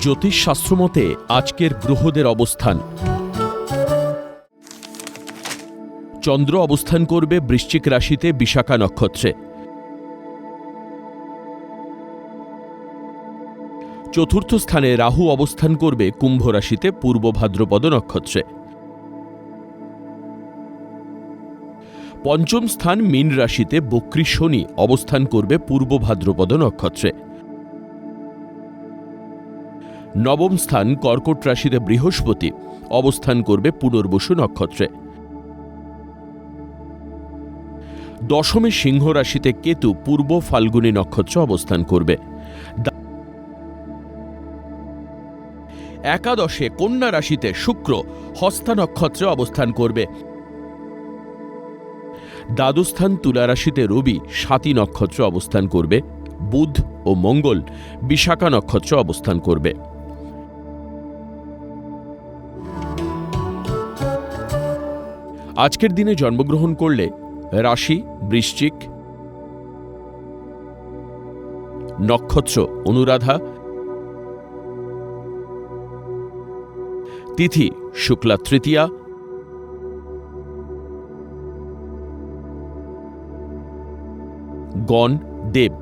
জ্যোতিষশাস্ত্র মতে আজকের গ্রহদের অবস্থান। চন্দ্র অবস্থান করবে বৃশ্চিক রাশিতে বিশাখা নক্ষত্রে। চতুর্থ স্থানে রাহু অবস্থান করবে কুম্ভ রাশিতে পূর্ব ভাদ্রপদ নক্ষত্রে। পঞ্চম স্থান মীন রাশিতে বক্রী শনি অবস্থান করবে পূর্ব ভাদ্রপদ নক্ষত্রে। নবম স্থান কর্কট রাশিতে বৃহস্পতি। অবস্থান করবে পুনর্বসু নক্ষত্রে। দশমে সিংহ রাশিতে কেতু পূর্ব ফাল্গুনী নক্ষত্র অবস্থান করবে। একাদশে কন্যা রাশিতে শুক্র হস্তা নক্ষত্রে অবস্থান করবে। দ্বাদস্থান তুলা রাশিতে রবি সাতী নক্ষত্র অবস্থান করবে। বুধ ও মঙ্গল বিশাখা নক্ষত্র অবস্থান করবে। আজকের দিনে জন্মগ্রহণ করলে রাশি বৃশ্চিক নক্ষত্র অনুরাধা তিথি শুক্লা তৃতীয়া গণ দেব